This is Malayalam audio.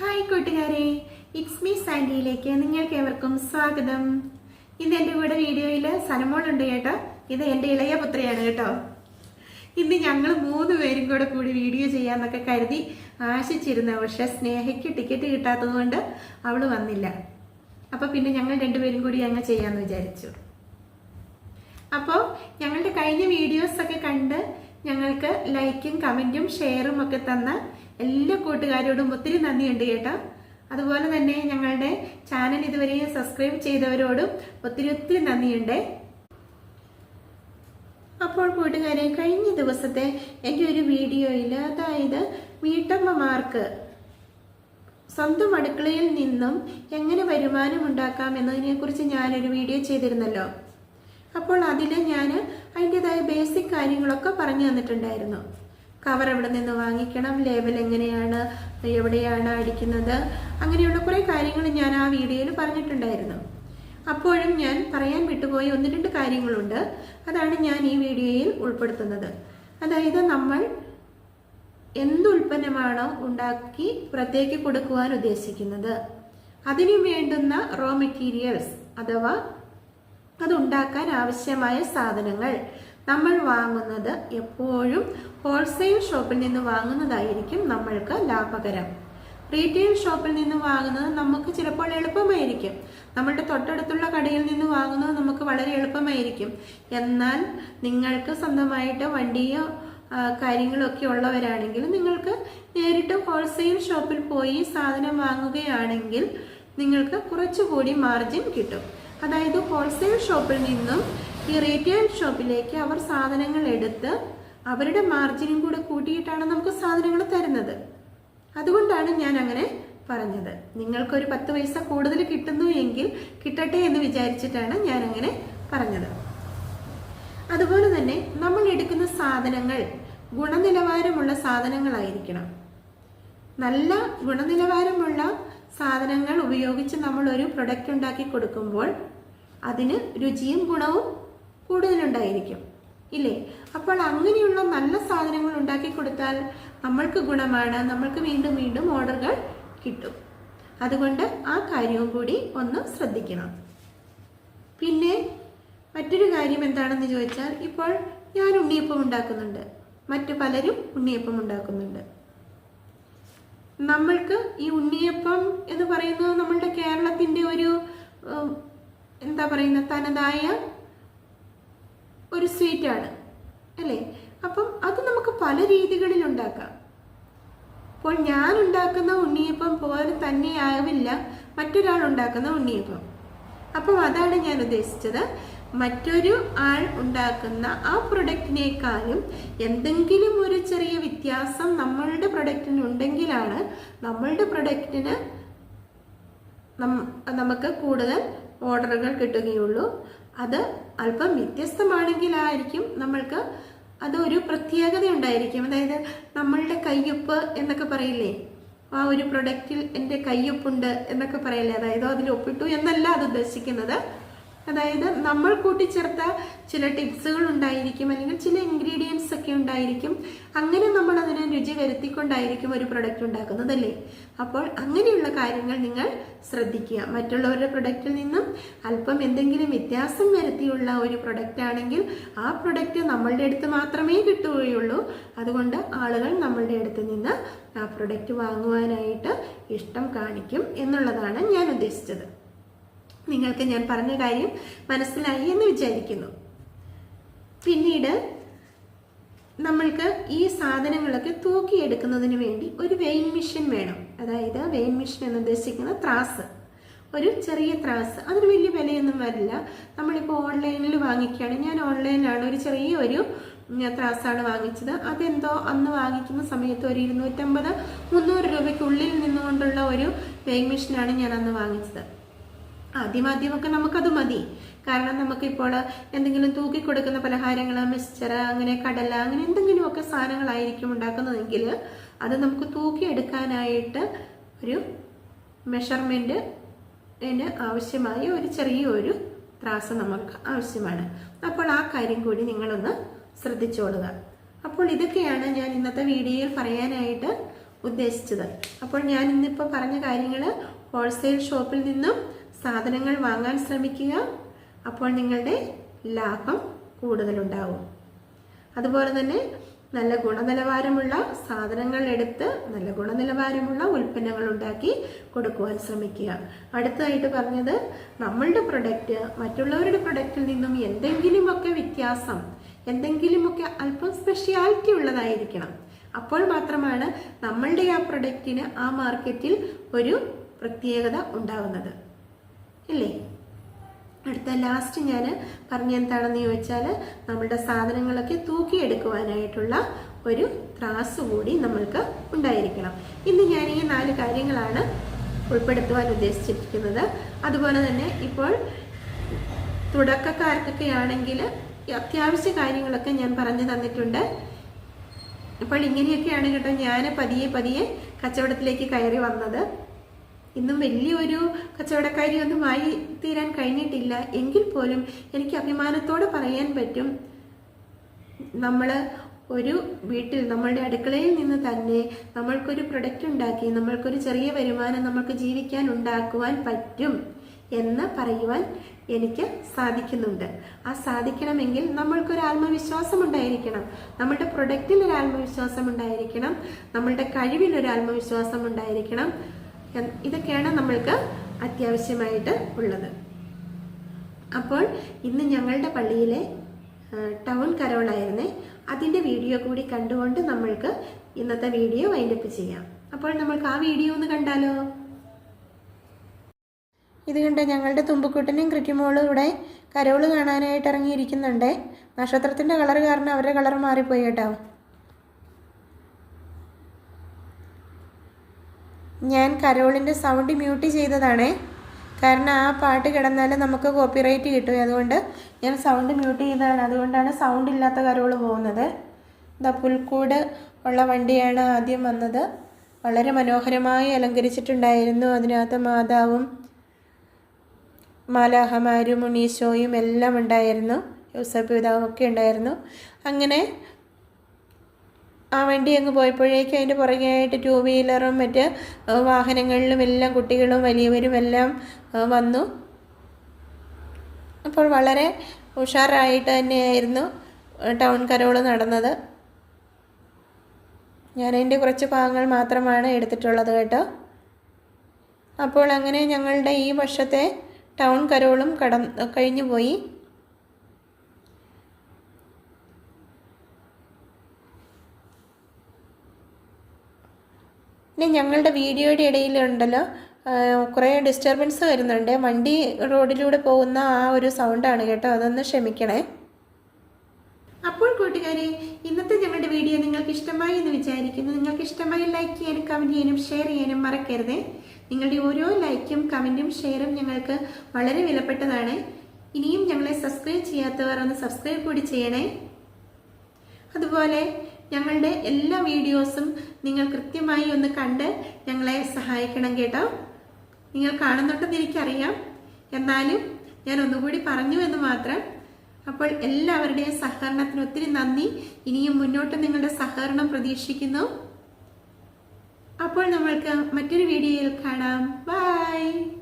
ഹായ് കൂട്ടുകാരെ. ഇറ്റ്സ് മീ സാൻഡിയിലേക്ക് നിങ്ങൾക്ക് ഏവർക്കും സ്വാഗതം. ഇന്ന് എന്റെ കൂടെ വീഡിയോയിൽ സനമോളുണ്ട് കേട്ടോ. ഇത് എന്റെ ഇളയ പുത്രിയാണ് കേട്ടോ. ഇന്ന് ഞങ്ങൾ മൂന്ന് പേരും കൂടെ കൂടി വീഡിയോ ചെയ്യാമെന്നൊക്കെ കരുതി ആശിച്ചിരുന്നു. പക്ഷെ സ്നേഹയ്ക്ക് ടിക്കറ്റ് കിട്ടാത്തത് കൊണ്ട് അവൾ വന്നില്ല. അപ്പോൾ പിന്നെ ഞങ്ങൾ രണ്ടുപേരും കൂടി അങ്ങ് ചെയ്യാമെന്ന് വിചാരിച്ചു. അപ്പോൾ ഞങ്ങളുടെ കഴിഞ്ഞ വീഡിയോസൊക്കെ കണ്ട് ഞങ്ങൾക്ക് ലൈക്കും കമന്റും ഷെയറും ഒക്കെ തന്ന എല്ലാ കൂട്ടുകാരോടും ഒത്തിരി നന്ദിയുണ്ട് കേട്ടോ. അതുപോലെ തന്നെ ഞങ്ങളുടെ ചാനൽ ഇതുവരെയും സബ്സ്ക്രൈബ് ചെയ്തവരോടും ഒത്തിരി ഒത്തിരി നന്ദിയുണ്ട്. അപ്പോൾ കൂട്ടുകാരെ കഴിഞ്ഞ ദിവസത്തെ എന്റെ ഒരു വീഡിയോയിൽ അതായത് വീട്ടമ്മമാർക്ക് സ്വന്തം അടുക്കളയിൽ നിന്നും എങ്ങനെ വരുമാനം ഉണ്ടാക്കാം എന്നതിനെക്കുറിച്ച് ഞാനൊരു വീഡിയോ ചെയ്തിരുന്നല്ലോ. അപ്പോൾ അതിൽ ഞാൻ അതിന്റെതായ ബേസിക് കാര്യങ്ങളൊക്കെ പറഞ്ഞു തന്നിട്ടുണ്ടായിരുന്നു. കവർ എവിടെ നിന്ന് വാങ്ങിക്കണം ലേബൽ എങ്ങനെയാണ് എവിടെയാണ് അടിക്കുന്നത് അങ്ങനെയുള്ള കുറേ കാര്യങ്ങൾ ഞാൻ ആ വീഡിയോയിൽ പറഞ്ഞിട്ടുണ്ടായിരുന്നു. അപ്പോഴും ഞാൻ പറയാൻ വിട്ടുപോയ ഒന്ന് രണ്ട് കാര്യങ്ങളുണ്ട്. അതാണ് ഞാൻ ഈ വീഡിയോയിൽ ഉൾപ്പെടുത്തുന്നത്. അതായത് നമ്മൾ എന്തുൽപ്പന്നമാണോ ഉണ്ടാക്കി പുറത്തേക്ക് കൊടുക്കുവാൻ ഉദ്ദേശിക്കുന്നത്. അതിനു വേണ്ടുന്ന റോ മെറ്റീരിയൽസ് അഥവാ അതുണ്ടാക്കാൻ ആവശ്യമായ സാധനങ്ങൾ. നമ്മൾ വാങ്ങുന്നത് എപ്പോഴും ഹോൾസെയിൽ ഷോപ്പിൽ നിന്ന് വാങ്ങുന്നതായിരിക്കും നമ്മൾക്ക് ലാഭകരം. റീറ്റെയിൽ ഷോപ്പിൽ നിന്ന് വാങ്ങുന്നത് നമുക്ക് ചിലപ്പോൾ എളുപ്പമായിരിക്കും. നമ്മളുടെ തൊട്ടടുത്തുള്ള കടയിൽ നിന്ന് വാങ്ങുന്നത് നമുക്ക് വളരെ എളുപ്പമായിരിക്കും. എന്നാൽ നിങ്ങൾക്ക് സ്വന്തമായിട്ട് വണ്ടിയോ കാര്യങ്ങളൊക്കെ ഉള്ളവരാണെങ്കിൽ നിങ്ങൾക്ക് നേരിട്ട് ഹോൾസെയിൽ ഷോപ്പിൽ പോയി സാധനം വാങ്ങുകയാണെങ്കിൽ നിങ്ങൾക്ക് കുറച്ചുകൂടി മാർജിൻ കിട്ടും. അതായത് ഹോൾസെയിൽ ഷോപ്പിൽ നിന്നും ഈ റീറ്റെയിൽ ഷോപ്പിലേക്ക് അവർ സാധനങ്ങൾ എടുത്ത് അവരുടെ മാർജിനും കൂടെ കൂട്ടിയിട്ടാണ് നമുക്ക് സാധനങ്ങൾ തരുന്നത്. അതുകൊണ്ടാണ് ഞാൻ അങ്ങനെ പറഞ്ഞത്. നിങ്ങൾക്കൊരു പത്ത് പൈസ കൂടുതൽ കിട്ടുന്നു എങ്കിൽ കിട്ടട്ടെ എന്ന് വിചാരിച്ചിട്ടാണ് ഞാൻ അങ്ങനെ പറഞ്ഞത്. അതുപോലെ തന്നെ നമ്മൾ എടുക്കുന്ന സാധനങ്ങൾ ഗുണനിലവാരമുള്ള സാധനങ്ങളായിരിക്കണം. നല്ല ഗുണനിലവാരമുള്ള സാധനങ്ങൾ ഉപയോഗിച്ച് നമ്മൾ ഒരു പ്രൊഡക്റ്റ് ഉണ്ടാക്കി കൊടുക്കുമ്പോൾ അതിന് രുചിയും ഗുണവും കൂടുതലുണ്ടായിരിക്കും. ഇല്ലേ? അപ്പോൾ അങ്ങനെയുള്ള നല്ല സാധനങ്ങൾ ഉണ്ടാക്കി കൊടുത്താൽ നമ്മൾക്ക് ഗുണമാണ്. നമ്മൾക്ക് വീണ്ടും വീണ്ടും ഓർഡറുകൾ കിട്ടും. അതുകൊണ്ട് ആ കാര്യവും കൂടി ഒന്ന് ശ്രദ്ധിക്കണം. പിന്നെ മറ്റൊരു കാര്യം എന്താണെന്ന് ചോദിച്ചാൽ ഇപ്പോൾ ഞാൻ ഉണ്ണിയപ്പം ഉണ്ടാക്കുന്നുണ്ട്. മറ്റു പലരും ഉണ്ണിയപ്പം ഉണ്ടാക്കുന്നുണ്ട്. നമ്മൾക്ക് ഈ ഉണ്ണിയപ്പം എന്ന് പറയുന്നത് നമ്മളുടെ കേരളത്തിന്റെ ഒരു എന്താ പറയുന്ന തനതായ ഒരു സ്വീറ്റാണ് അല്ലേ? അപ്പം അത് നമുക്ക് പല രീതികളിൽ ഉണ്ടാക്കാം. അപ്പോൾ ഞാൻ ഉണ്ടാക്കുന്ന ഉണ്ണിയപ്പം പോലെ തന്നെ ആവില്ല. മറ്റൊരാൾ ഉണ്ടാക്കുന്ന ഉണ്ണിയപ്പം. അപ്പം അതാണ് ഞാൻ ഉദ്ദേശിച്ചത്. മറ്റൊരു ആൾ ഉണ്ടാക്കുന്ന ആ പ്രൊഡക്റ്റിനേക്കാളും എന്തെങ്കിലും ഒരു ചെറിയ വ്യത്യാസം നമ്മളുടെ പ്രൊഡക്റ്റിന് ഉണ്ടെങ്കിലാണ് നമ്മളുടെ പ്രൊഡക്റ്റിന് നമുക്ക് കൂടുതൽ ഓർഡറുകൾ കിട്ടുകയുള്ളൂ. അത് അല്പം വ്യത്യസ്തമാണെങ്കിലായിരിക്കും നമ്മൾക്ക് അതൊരു പ്രത്യേകത ഉണ്ടായിരിക്കും. അതായത് നമ്മളുടെ കയ്യൊപ്പ് എന്നൊക്കെ പറയില്ലേ? ആ ഒരു പ്രൊഡക്റ്റിൽ എന്റെ കയ്യൊപ്പുണ്ട് എന്നൊക്കെ പറയില്ലേ? അതായത് അതിൽ ഒപ്പിട്ടു എന്നല്ല അത് ഉദ്ദേശിക്കുന്നത്. അതായത് നമ്മൾ കൂട്ടിച്ചേർത്ത ചില ടിപ്സുകൾ ഉണ്ടായിരിക്കും അല്ലെങ്കിൽ ചില ഇൻഗ്രീഡിയൻസ് ഒക്കെ ഉണ്ടായിരിക്കും. അങ്ങനെ നമ്മൾ അതിനെ രുചി വരുത്തിക്കൊണ്ടായിരിക്കും ഒരു പ്രൊഡക്റ്റ് ഉണ്ടാക്കുന്നത് അല്ലേ? അപ്പോൾ അങ്ങനെയുള്ള കാര്യങ്ങൾ നിങ്ങൾ ശ്രദ്ധിക്കുക. മറ്റുള്ളവരുടെ പ്രൊഡക്റ്റിൽ നിന്നും അല്പം എന്തെങ്കിലും വ്യത്യാസം വരുത്തിയുള്ള ഒരു പ്രൊഡക്റ്റ് ആണെങ്കിൽ ആ പ്രൊഡക്റ്റ് നമ്മളുടെ അടുത്ത് മാത്രമേ കിട്ടുകയുള്ളൂ. അതുകൊണ്ട് ആളുകൾ നമ്മളുടെ അടുത്ത് നിന്ന് ആ പ്രൊഡക്റ്റ് വാങ്ങുവാനായിട്ട് ഇഷ്ടം കാണിക്കും എന്നുള്ളതാണ് ഞാൻ ഉദ്ദേശിച്ചത്. നിങ്ങൾക്ക് ഞാൻ പറഞ്ഞ കാര്യം മനസ്സിലായി എന്ന് വിചാരിക്കുന്നു. പിന്നീട് നമ്മൾക്ക് ഈ സാധനങ്ങളൊക്കെ തൂക്കിയെടുക്കുന്നതിന് വേണ്ടി ഒരു വെയിൻ മെഷീൻ വേണം. അതായത് വെയിൻ മെഷീൻ എന്ന് ഉദ്ദേശിക്കുന്ന ത്രാസ്. ഒരു ചെറിയ ത്രാസ്. അതിന് വലിയ വിലയൊന്നും വരില്ല. നമ്മളിപ്പോൾ ഓൺലൈനിൽ വാങ്ങിക്കുകയാണ്. ഞാൻ ഓൺലൈനിലാണ് ഒരു ചെറിയ ഒരു ത്രാസാണ് വാങ്ങിച്ചത്. അതെന്തോ അന്ന് വാങ്ങിക്കുന്ന സമയത്ത് ഒരു ഇരുന്നൂറ്റമ്പത് മുന്നൂറ് രൂപയ്ക്കുള്ളിൽ നിന്നുകൊണ്ടുള്ള ഒരു വെയിൻ മെഷീനാണ് ഞാൻ അന്ന് വാങ്ങിച്ചത്. ആദ്യം ആദ്യമൊക്കെ നമുക്കത് മതി. കാരണം നമുക്കിപ്പോൾ എന്തെങ്കിലും തൂക്കി കൊടുക്കുന്ന പലഹാരങ്ങൾ മിക്സ്ചർ അങ്ങനെ കടല അങ്ങനെ എന്തെങ്കിലുമൊക്കെ സാധനങ്ങളായിരിക്കും ഉണ്ടാക്കുന്നതെങ്കിൽ അത് നമുക്ക് തൂക്കിയെടുക്കാനായിട്ട് ഒരു മെഷർമെന്റ് ന് ആവശ്യമായ ഒരു ചെറിയൊരു ത്രാസ് നമുക്ക് ആവശ്യമാണ്. അപ്പോൾ ആ കാര്യം കൂടി നിങ്ങളൊന്ന് ശ്രദ്ധിച്ചോളുക. അപ്പോൾ ഇതൊക്കെയാണ് ഞാൻ ഇന്നത്തെ വീഡിയോയിൽ പറയാനായിട്ട് ഉദ്ദേശിച്ചത്. അപ്പോൾ ഞാൻ ഇന്നിപ്പോൾ പറഞ്ഞ കാര്യങ്ങൾ ഹോൾസെയിൽ ഷോപ്പിൽ നിന്നും സാധനങ്ങൾ വാങ്ങാൻ ശ്രമിക്കുക. അപ്പോൾ നിങ്ങളുടെ ലാഭം കൂടുതലുണ്ടാവും. അതുപോലെ തന്നെ നല്ല ഗുണനിലവാരമുള്ള സാധനങ്ങൾ എടുത്ത് നല്ല ഗുണനിലവാരമുള്ള ഉൽപ്പന്നങ്ങൾ ഉണ്ടാക്കി കൊടുക്കുവാൻ ശ്രമിക്കുക. അടുത്തതായിട്ട് പറഞ്ഞത് നമ്മളുടെ പ്രൊഡക്റ്റ് മറ്റുള്ളവരുടെ പ്രൊഡക്റ്റിൽ നിന്നും എന്തെങ്കിലുമൊക്കെ വ്യത്യാസം എന്തെങ്കിലുമൊക്കെ അല്പം സ്പെഷ്യാലിറ്റി ഉള്ളതായിരിക്കണം. അപ്പോൾ മാത്രമാണ് നമ്മളുടെ ആ പ്രൊഡക്റ്റിന് ആ മാർക്കറ്റിൽ ഒരു പ്രത്യേകത ഉണ്ടാവുന്നത്. ഇല്ലേ? അടുത്ത ലാസ്റ്റ് ഞാൻ പറഞ്ഞ എന്താണെന്ന് ചോദിച്ചാൽ നമ്മുടെ സാധനങ്ങളൊക്കെ തൂക്കിയെടുക്കുവാനായിട്ടുള്ള ഒരു ത്രാസ് കൂടി നമ്മൾക്ക് ഉണ്ടായിരിക്കണം. ഇന്ന് ഞാൻ ഈ നാല് കാര്യങ്ങളാണ് ഉൾപ്പെടുത്തുവാൻ ഉദ്ദേശിച്ചിരിക്കുന്നത്. അതുപോലെ തന്നെ ഇപ്പോൾ തുടക്കക്കാർക്കൊക്കെ ആണെങ്കിൽ അത്യാവശ്യ കാര്യങ്ങളൊക്കെ ഞാൻ പറഞ്ഞു തന്നിട്ടുണ്ട്. അപ്പോൾ ഇങ്ങനെയൊക്കെയാണ് കേട്ടോ ഞാൻ പതിയെ പതിയെ കച്ചവടത്തിലേക്ക് കയറി വന്നത്. ഇന്നും വലിയൊരു കച്ചവടക്കാരി ഒന്നും ആയി തീരാൻ കഴിഞ്ഞിട്ടില്ല. എങ്കിൽ പോലും എനിക്ക് അഭിമാനത്തോടെ പറയാൻ പറ്റും നമ്മൾ ഒരു വീട്ടിൽ നമ്മളുടെ അടുക്കളയിൽ നിന്ന് തന്നെ നമ്മൾക്കൊരു പ്രൊഡക്റ്റ് ഉണ്ടാക്കി നമ്മൾക്കൊരു ചെറിയ വരുമാനം നമ്മൾക്ക് ജീവിക്കാൻ ഉണ്ടാക്കുവാൻ പറ്റും എന്ന് പറയുവാൻ എനിക്ക് സാധിക്കുന്നുണ്ട്. ആ സാധിക്കണമെങ്കിൽ നമ്മൾക്കൊരു ആത്മവിശ്വാസം ഉണ്ടായിരിക്കണം. നമ്മളുടെ പ്രൊഡക്റ്റിൽ ഒരു ആത്മവിശ്വാസം ഉണ്ടായിരിക്കണം. നമ്മളുടെ കഴിവിൽ ഒരു ആത്മവിശ്വാസം ഉണ്ടായിരിക്കണം. ഇതൊക്കെയാണ് നമ്മൾക്ക് അത്യാവശ്യമായിട്ട് ഉള്ളത്. അപ്പോൾ ഇന്ന് ഞങ്ങളുടെ പള്ളിയിലെ ടൗൺ കരോളായിരുന്നേ അതിന്റെ വീഡിയോ കൂടി കണ്ടുകൊണ്ട് നമ്മൾക്ക് ഇന്നത്തെ വീഡിയോ വൈൻഡപ്പ് ചെയ്യാം. അപ്പോൾ നമ്മൾക്ക് ആ വീഡിയോ ഒന്ന് കണ്ടാലോ? ഇത് കണ്ട് ഞങ്ങളുടെ തുമ്പക്കുട്ടനും കൃറ്റിമോളും ഇവിടെ കരോൾ കാണാനായിട്ട് ഇറങ്ങിയിരിക്കുന്നുണ്ട്. നക്ഷത്രത്തിന്റെ കളർ കാരണം അവരുടെ കളർ മാറിപ്പോയി കേട്ടോ. ഞാൻ കരോളിന്റെ സൗണ്ട് മ്യൂട്ട് ചെയ്തതാണേ. കാരണം ആ പാട്ട് കിടന്നാൽ നമുക്ക് കോപ്പിറൈറ്റ് കിട്ടും. അതുകൊണ്ട് ഞാൻ സൗണ്ട് മ്യൂട്ട് ചെയ്തതാണ്. അതുകൊണ്ടാണ് സൗണ്ട് ഇല്ലാത്ത കരോൾ പോകുന്നത്. ഇതാ പുൽക്കൂട് ഉള്ള വണ്ടിയാണ് ആദ്യം വന്നത്. വളരെ മനോഹരമായി അലങ്കരിച്ചിട്ടുണ്ടായിരുന്നു. അതിനകത്ത് മാതാവും മാലാഹമാരും ഉണ്ണീശോയും എല്ലാം ഉണ്ടായിരുന്നു. യൂസഫ് പിതാവും ഒക്കെ ഉണ്ടായിരുന്നു. അങ്ങനെ ആ വണ്ടി അങ്ങ് പോയപ്പോഴേക്കും അതിന്റെ പുറകെയായിട്ട് ടൂ വീലറും മറ്റ് വാഹനങ്ങളിലും എല്ലാം കുട്ടികളും വലിയവരും എല്ലാം വന്നു. അപ്പോൾ വളരെ ഉഷാറായിട്ട് തന്നെയായിരുന്നു ടൗൺ കരോൾ നടന്നത്. ഞാൻ അതിന്റെ കുറച്ച് ഭാഗങ്ങൾ മാത്രമാണ് എടുത്തിട്ടുള്ളത് കേട്ടോ. അപ്പോൾ അങ്ങനെ ഞങ്ങളുടെ ഈ വർഷത്തെ ടൗൺ കരോളും കടന്ന് കഴിഞ്ഞു പോയി പിന്നെ ഞങ്ങളുടെ വീഡിയോയുടെ ഇടയിലുണ്ടല്ലോ കുറേ ഡിസ്റ്റർബൻസ് വരുന്നുണ്ട്. വണ്ടി റോഡിലൂടെ പോകുന്ന ആ ഒരു സൗണ്ടാണ് കേട്ടോ അതൊന്ന് ക്ഷമിക്കണേ. അപ്പോൾ കൂട്ടുകാരെ ഇന്നത്തെ ഞങ്ങളുടെ വീഡിയോ നിങ്ങൾക്ക് ഇഷ്ടമായി എന്ന് വിചാരിക്കുന്നു. നിങ്ങൾക്ക് ഇഷ്ടമായി ലൈക്ക് ചെയ്യാനും കമന്റ് ചെയ്യാനും ഷെയർ ചെയ്യാനും മറക്കരുതേ. നിങ്ങളുടെ ഓരോ ലൈക്കും കമന്റും ഷെയറും ഞങ്ങൾക്ക് വളരെ വിലപ്പെട്ടതാണ്. ഇനിയും ഞങ്ങളെ സബ്സ്ക്രൈബ് ചെയ്യാത്തവർ ഒന്ന് സബ്സ്ക്രൈബ് കൂടി ചെയ്യണേ. അതുപോലെ ഞങ്ങളുടെ എല്ലാ വീഡിയോസും നിങ്ങൾ കൃത്യമായി ഒന്ന് കണ്ട് ഞങ്ങളെ സഹായിക്കണം കേട്ടോ. നിങ്ങൾ കാണുന്നുണ്ടെന്ന് എനിക്കറിയാം. എന്നാലും ഞാൻ ഒന്നുകൂടി പറഞ്ഞു എന്ന് മാത്രം. അപ്പോൾ എല്ലാവരുടെയും സഹകരണത്തിന് ഒത്തിരി നന്ദി. ഇനിയും മുന്നോട്ട് നിങ്ങളുടെ സഹകരണം പ്രതീക്ഷിക്കുന്നു. അപ്പോൾ നമ്മൾക്ക് മറ്റൊരു വീഡിയോയിൽ കാണാം. ബൈ